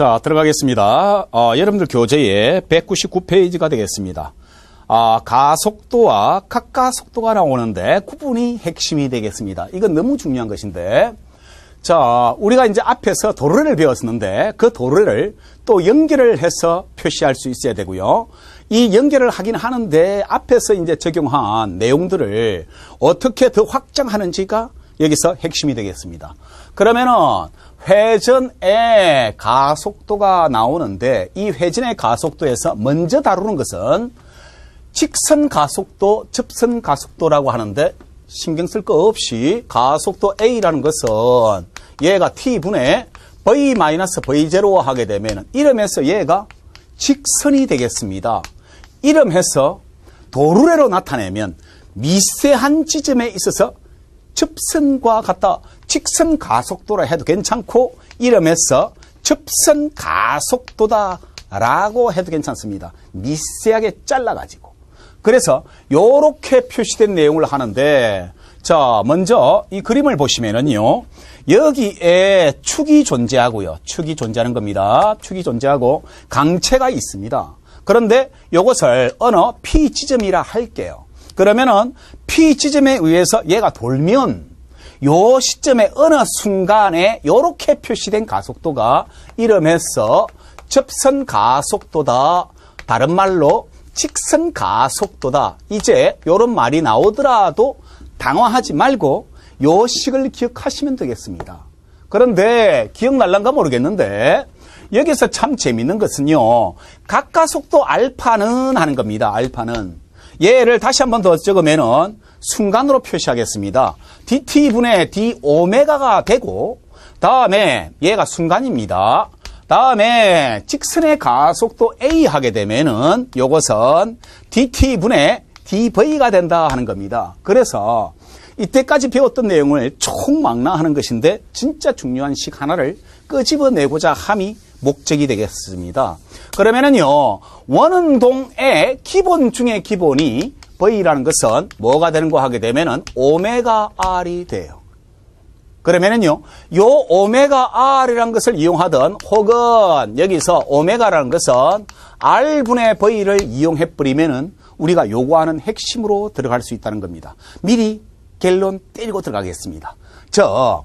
자, 들어가겠습니다. 어, 여러분들 교재에 199페이지가 되겠습니다. 아, 가속도와 각가속도가 나오는데 구분이 핵심이 되겠습니다. 이건 너무 중요한 것인데, 자, 우리가 이제 앞에서 도로를 배웠었는데 그 도로를 또 연결을 해서 표시할 수 있어야 되고요. 이 연결을 하긴 하는데 앞에서 이제 적용한 내용들을 어떻게 더 확장하는지가 여기서 핵심이 되겠습니다. 그러면은 회전의 가속도가 나오는데 이 회전의 가속도에서 먼저 다루는 것은 직선 가속도, 접선 가속도라고 하는데 신경 쓸 거 없이 가속도 A라는 것은 얘가 T분의 V-V0 하게 되면 이름에서 얘가 직선이 되겠습니다. 이름해서 도루래로 나타내면 미세한 지점에 있어서 접선과 같다. 직선 가속도라 해도 괜찮고 이름에서 접선 가속도다 라고 해도 괜찮습니다. 미세하게 잘라가지고. 그래서 이렇게 표시된 내용을 하는데 자 먼저 이 그림을 보시면은요 여기에 축이 존재하고요 축이 존재하는 겁니다 축이 존재하고 강체가 있습니다 그런데 이것을 어느 P 지점이라 할게요 그러면은 P 지점에 의해서 얘가 돌면 요 시점의 어느 순간에 이렇게 표시된 가속도가 이름해서 접선 가속도다 다른 말로 직선 가속도다. 이제 이런 말이 나오더라도 당황하지 말고 요 식을 기억하시면 되겠습니다. 그런데 기억날란가 모르겠는데 여기서 참 재밌는 것은요. 각가속도 알파는 하는 겁니다. 알파는. 얘를 다시 한 번 더 적으면은 순간으로 표시하겠습니다. dt분의 d 오메가가 되고 다음에 얘가 순간입니다. 다음에 직선의 가속도 A 하게 되면은 요것은 dt분의 dv가 된다 하는 겁니다. 그래서 이때까지 배웠던 내용을 총망라하는 것인데 진짜 중요한 식 하나를 끄집어내고자 함이 목적이 되겠습니다. 그러면은요 원운동의 기본 중의 기본이 V라는 것은 뭐가 되는 거 하게 되면은 오메가 R이 돼요. 그러면은요, 요 오메가 R이라는 것을 이용하든 혹은 여기서 오메가라는 것은 R분의 V를 이용해버리면은 우리가 요구하는 핵심으로 들어갈 수 있다는 겁니다. 미리 갤론 때리고 들어가겠습니다. 저,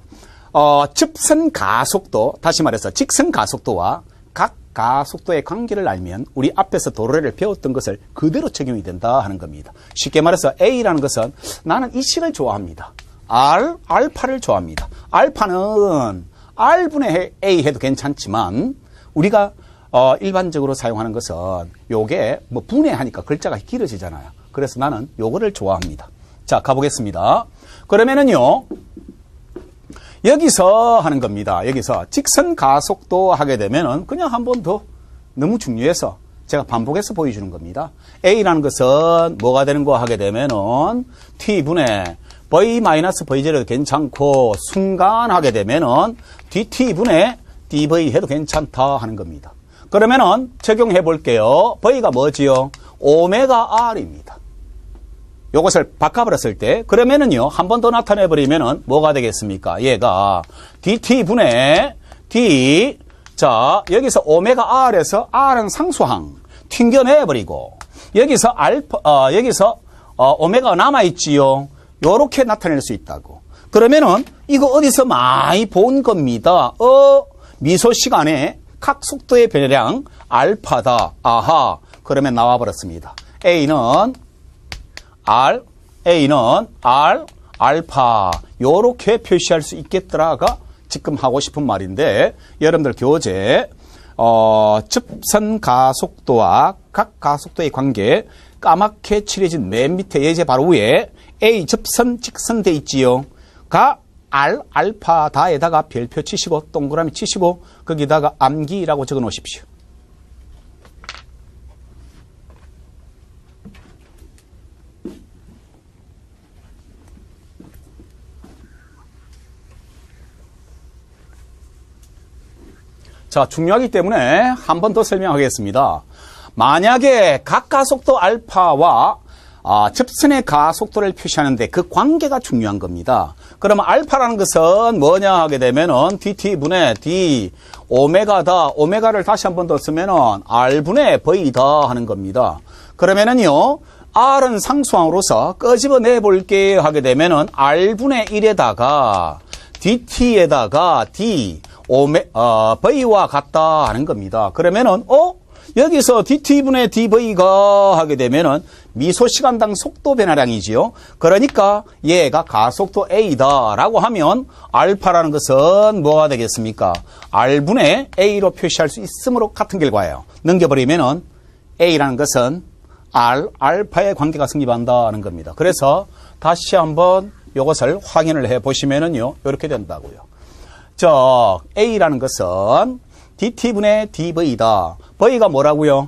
어, 접선 가속도, 다시 말해서 직선 가속도와 각 가속도의 관계를 알면 우리 앞에서 도로를 배웠던 것을 그대로 적용이 된다 하는 겁니다. 쉽게 말해서 A라는 것은 나는 이 식을 좋아합니다. R, 알파를 좋아합니다. 알파는 R분의 A 해도 괜찮지만 우리가 어, 일반적으로 사용하는 것은 요게 뭐 분해하니까 글자가 길어지잖아요. 그래서 나는 요거를 좋아합니다. 자, 가보겠습니다. 그러면은요, 여기서 하는 겁니다. 여기서 직선 가속도 하게 되면은 그냥 한 번 더 너무 중요해서 제가 반복해서 보여주는 겁니다. A라는 것은 뭐가 되는 거 하게 되면은 T분의 V-V0도 괜찮고 순간 하게 되면은 DT분의 DV 해도 괜찮다 하는 겁니다. 그러면은 적용해 볼게요. V가 뭐지요? 오메가 R입니다. 요것을 바꿔버렸을 때 그러면은요 한 번 더 나타내 버리면은 뭐가 되겠습니까? 얘가 DT분의 D 자 여기서 오메가 R에서 R은 상수항 튕겨내 버리고 여기서 알파 어, 여기서 어, 오메가가 남아 있지요. 요렇게 나타낼 수 있다고. 그러면은 이거 어디서 많이 본 겁니다. 어 미소 시간에 각 속도의 변화량 알파다. 아하. 그러면 나와 버렸습니다. A는 R, A는 R, 알파. 요렇게 표시할 수 있겠더라가 지금 하고 싶은 말인데 여러분들 교재 어, 접선 가속도와 각 가속도의 관계 까맣게 칠해진 맨 밑에 예제 바로 위에 A 접선 직선 돼 있지요. 가 R 알파 다에다가 별표 치시고 동그라미 치시고 거기다가 암기라고 적어 놓으십시오. 자, 중요하기 때문에 한 번 더 설명하겠습니다. 만약에 각 가속도 알파와 아, 접선의 가속도를 표시하는데 그 관계가 중요한 겁니다. 그러면 알파라는 것은 뭐냐 하게 되면은 dt분의 d 오메가다. 오메가를 다시 한 번 더 쓰면은 r분의 v다 하는 겁니다. 그러면은요. r은 상수항으로서 끄집어내 볼게 하게 되면은 r분의 1에다가 dt에다가 d 오메 어, v와 같다 하는 겁니다. 그러면은 어 여기서 dt분의 dv가 하게 되면은 미소 시간당 속도 변화량이지요. 그러니까 얘가 가속도 a다라고 하면 알파라는 것은 뭐가 되겠습니까? r분의 a로 표시할 수 있으므로 같은 결과예요. 넘겨버리면은 a라는 것은 r 알파의 관계가 성립한다는 겁니다. 그래서 다시 한번 이것을 확인을 해 보시면은요 이렇게 된다고요. 저 a라는 것은 dt분의 dv다. v가 뭐라고요?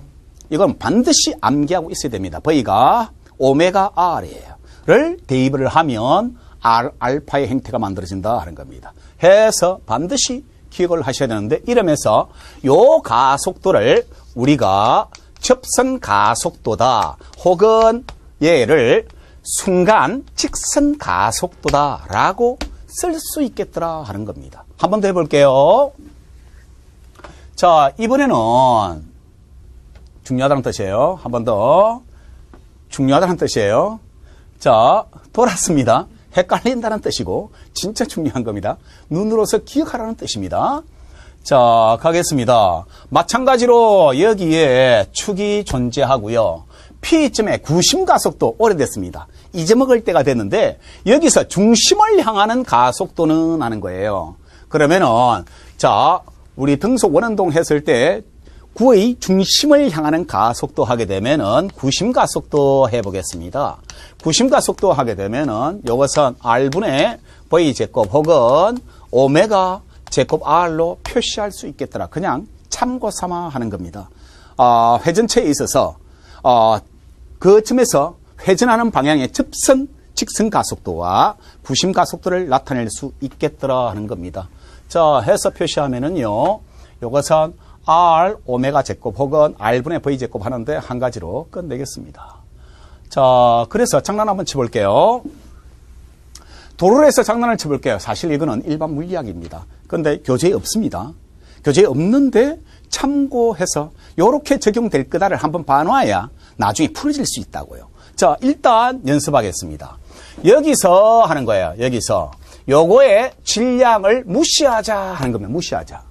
이건 반드시 암기하고 있어야 됩니다. v가 오메가 r이에요. 를 대입을 하면 r 알파의 행태가 만들어진다 하는 겁니다. 해서 반드시 기억을 하셔야 되는데 이러면서 요 가속도를 우리가 접선 가속도다 혹은 얘를 순간 직선 가속도다라고 쓸 수 있겠더라 하는 겁니다. 한 번 더 해볼게요. 자, 이번에는 중요하다는 뜻이에요. 한 번 더. 중요하다는 뜻이에요. 자, 돌았습니다. 헷갈린다는 뜻이고, 진짜 중요한 겁니다. 눈으로서 기억하라는 뜻입니다. 자, 가겠습니다. 마찬가지로 여기에 축이 존재하고요. P점의 구심 가속도 오래됐습니다. 잊어먹을 때가 됐는데 여기서 중심을 향하는 가속도는 하는 거예요. 그러면은 자, 우리 등속 원운동 했을 때 구의 중심을 향하는 가속도 하게 되면은 구심 가속도 해 보겠습니다. 구심 가속도 하게 되면은 이것은 r분의 v 제곱 혹은 오메가 제곱 r로 표시할 수 있겠더라. 그냥 참고 삼아 하는 겁니다. 어, 회전체에 있어서 어, 그 틈에서 회전하는 방향의 접선 직선 가속도와 구심 가속도를 나타낼 수 있겠더라 하는 겁니다. 자, 해서 표시하면은요. 요것은 R 오메가 제곱 혹은 R분의 V 제곱 하는데 한 가지로 끝내겠습니다. 자, 그래서 장난 한번 쳐볼게요. 도로에서 장난을 쳐볼게요. 사실 이거는 일반 물리학입니다. 그런데 교재에 없습니다. 교재에 없는데 참고해서 이렇게 적용될 거다를 한번 봐놔야 나중에 풀어질 수 있다고요. 자, 일단 연습하겠습니다. 여기서 하는 거예요. 여기서. 요거의 질량을 무시하자 하는 겁니다. 무시하자.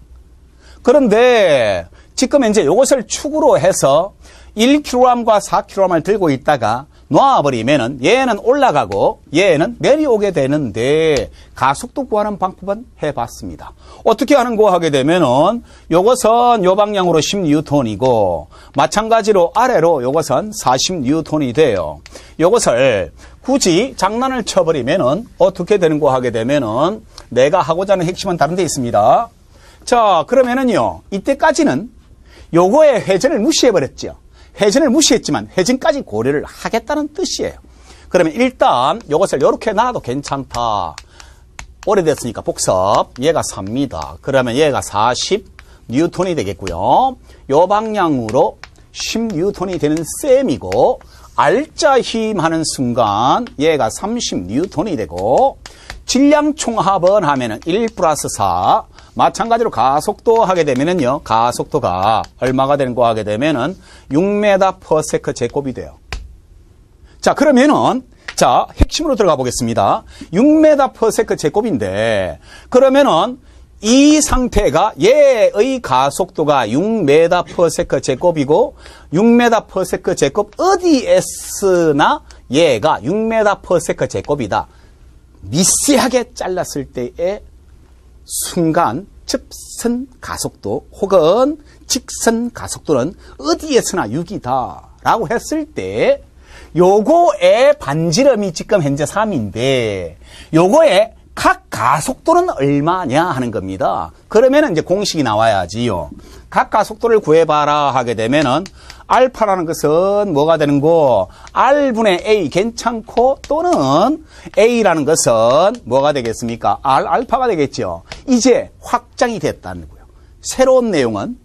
그런데 지금 이제 요것을 축으로 해서 1kg과 4kg을 들고 있다가 놔버리면은 얘는 올라가고 얘는 내려오게 되는데 가속도 구하는 방법은 해봤습니다. 어떻게 하는 거 하게 되면은 요것은 요 방향으로 10뉴턴이고 마찬가지로 아래로 요것은 40뉴턴이 돼요. 요것을 굳이 장난을 쳐버리면은 어떻게 되는 거 하게 되면은 내가 하고자 하는 핵심은 다른 데 있습니다. 자 그러면은요 이때까지는 요거의 회전을 무시해버렸죠. 회전을 무시했지만 회전까지 고려를 하겠다는 뜻이에요. 그러면 일단 이것을 이렇게 놔도 괜찮다. 오래됐으니까 복습. 얘가 3입니다. 그러면 얘가 40 뉴턴이 되겠고요. 요 방향으로 10 뉴턴이 되는 셈이고 알짜 힘 하는 순간 얘가 30 뉴턴이 되고 질량 총합은 하면은 1 플러스 4 마찬가지로 가속도 하게 되면은요, 가속도가 얼마가 되는 거 하게 되면은 6m per 제곱이 돼요. 자, 그러면은, 자, 핵심으로 들어가 보겠습니다. 6m per 제곱인데, 그러면은, 이 상태가 얘의 가속도가 6m per 제곱이고 6m per 제곱 어디에서나 얘가 6m per 제곱이다. 미세하게 잘랐을 때의 순간 접선 가속도 혹은 직선 가속도는 어디에서나 6이다 라고 했을 때 요거의 반지름이 지금 현재 3인데 요거의 각 가속도는 얼마냐 하는 겁니다. 그러면 이제 공식이 나와야지요. 각 가속도를 구해봐라 하게 되면은 알파라는 것은 뭐가 되는 거? R분의 A 괜찮고 또는 A라는 것은 뭐가 되겠습니까? R 알파가 되겠죠. 이제 확장이 됐다는 거예요. 새로운 내용은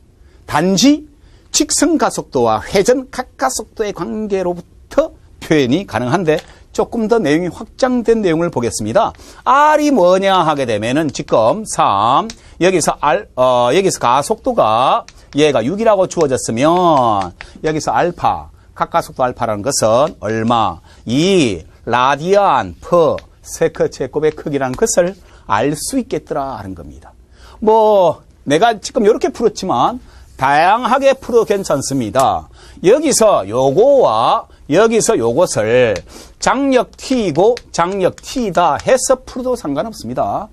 단지 직선 가속도와 회전 각 가속도의 관계로부터 표현이 가능한데 조금 더 내용이 확장된 내용을 보겠습니다. R이 뭐냐 하게 되면은 지금 3 여기서 R 어 여기서 가속도가 얘가 6이라고 주어졌으면 여기서 알파 각가속도 알파라는 것은 얼마 2 라디안 퍼 세커 제곱의 크기라는 것을 알 수 있겠더라 하는 겁니다. 뭐 내가 지금 이렇게 풀었지만 다양하게 풀어 괜찮습니다. 여기서 요거와 여기서 요것을 장력 T이고 장력 T다 해서 풀어도 상관없습니다.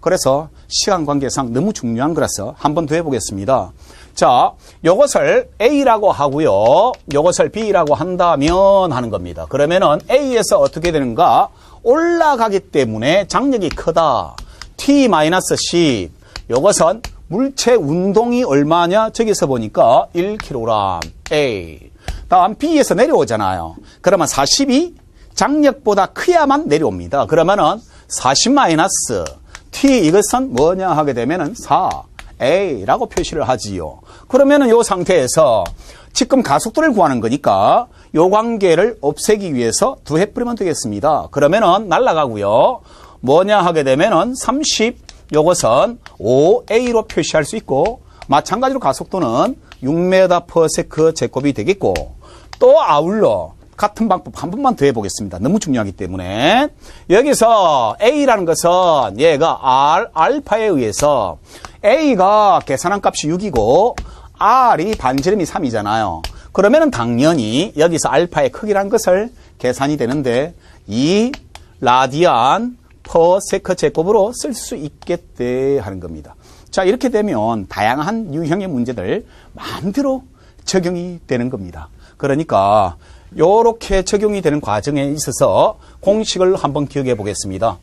그래서 시간 관계상 너무 중요한 거라서 한 번 더 해보겠습니다. 자, 요것을 A라고 하고요. 요것을 B라고 한다면 하는 겁니다. 그러면은 A에서 어떻게 되는가? 올라가기 때문에 장력이 크다. T-10. 요것은 물체 운동이 얼마냐? 저기서 보니까 1kg A. B에서 내려오잖아요. 그러면 40이 장력보다 크야만 내려옵니다. 그러면은 40 마이너스 T 이것은 뭐냐 하게 되면은 4 A라고 표시를 하지요. 그러면은 요 상태에서 지금 가속도를 구하는 거니까 요 관계를 없애기 위해서 두 해 뿌리면 되겠습니다. 그러면은 날라가고요. 뭐냐 하게 되면은 30 요것은 5A로 표시할 수 있고 마찬가지로 가속도는 6m per s 제곱이 되겠고 또 아울러 같은 방법 한 번만 더 해보겠습니다. 너무 중요하기 때문에 여기서 A라는 것은 얘가 R 알파에 의해서 A가 계산한 값이 6이고 R이 반지름이 3이잖아요. 그러면 은 당연히 여기서 알파의 크기라는 것을 계산이 되는데 이 라디안 퍼 세커 제곱으로 쓸 수 있겠대 하는 겁니다. 자 이렇게 되면 다양한 유형의 문제들 마음대로 적용이 되는 겁니다. 그러니까 이렇게 적용이 되는 과정에 있어서 공식을 한번 기억해 보겠습니다.